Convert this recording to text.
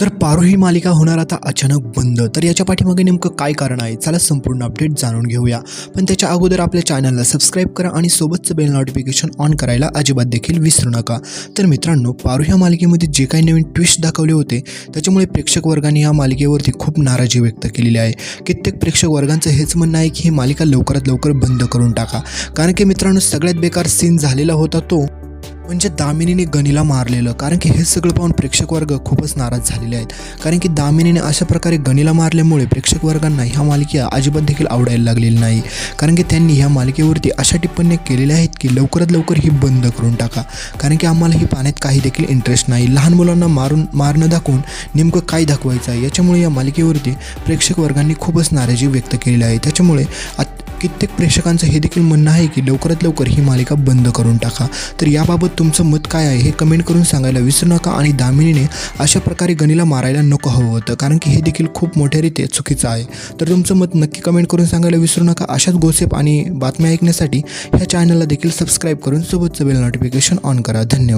तर पारो ही मालिका होणार आता अचानक बंद. तर याच्या पाठीमागे नेमकं काय कारण आहे? चला संपूर्ण अपडेट जाणून घेऊया. पण त्याच्या अगोदर आपल्या चॅनलला सबस्क्राईब करा आणि सोबतचं बेल नोटिफिकेशन ऑन करायला अजिबात देखील विसरू नका. तर मित्रांनो पारो ह्या मालिकेमध्ये जे काही नवीन ट्विस्ट दाखवले होते त्याच्यामुळे प्रेक्षक वर्गाने या मालिकेवरती खूप नाराजी व्यक्त केलेली आहे. कित्येक प्रेक्षक वर्गांचं हेच म्हणणं आहे की ही मालिका लवकरात लवकर बंद करून टाका. कारण की मित्रांनो सगळ्यात बेकार सीन झालेला होता तो म्हणजे दामिनीने गणीला मारलेलं. कारण की हे सगळं पाहून प्रेक्षक वर्ग खूपच नाराज झालेले आहेत. कारण की दामिनीने अशा प्रकारे गणीला मारल्यामुळे प्रेक्षक वर्गांना ह्या मालिका अजिबात देखील आवडायला लागलेली नाही. कारण की त्यांनी ह्या मालिकेवरती अशा टिप्पण्या केलेल्या आहेत की लवकरात लवकर ही बंद करून टाका. कारण की आम्हाला ही पाण्यात काही देखील इंटरेस्ट नाही. लहान मुलांना मारून मारणं दाखवून नेमकं काय दाखवायचं आहे? याच्यामुळे या मालिकेवरती प्रेक्षक वर्गांनी खूपच नाराजी व्यक्त केलेली आहे. त्याच्यामुळे कित्येक प्रेक्षकांचं हे देखील म्हणणं आहे की लवकरात लवकर ही मालिका बंद करून टाका. तर याबाबत तुमचं मत काय आहे हे कमेंट करून सांगायला विसरू नका आणि दामिनीने अशा प्रकारे गणीला मारायला नको हवं होतं कारण की हे देखील खूप मोठ्यारीत्या चुकीचं आहे. तर तुमचं मत नक्की कमेंट करून सांगायला विसरू नका. अशाच गोसेप आणि बातम्या ऐकण्यासाठी ह्या चॅनलला देखील सबस्क्राईब करून सोबतचं बेल नोटिफिकेशन ऑन करा. धन्यवाद.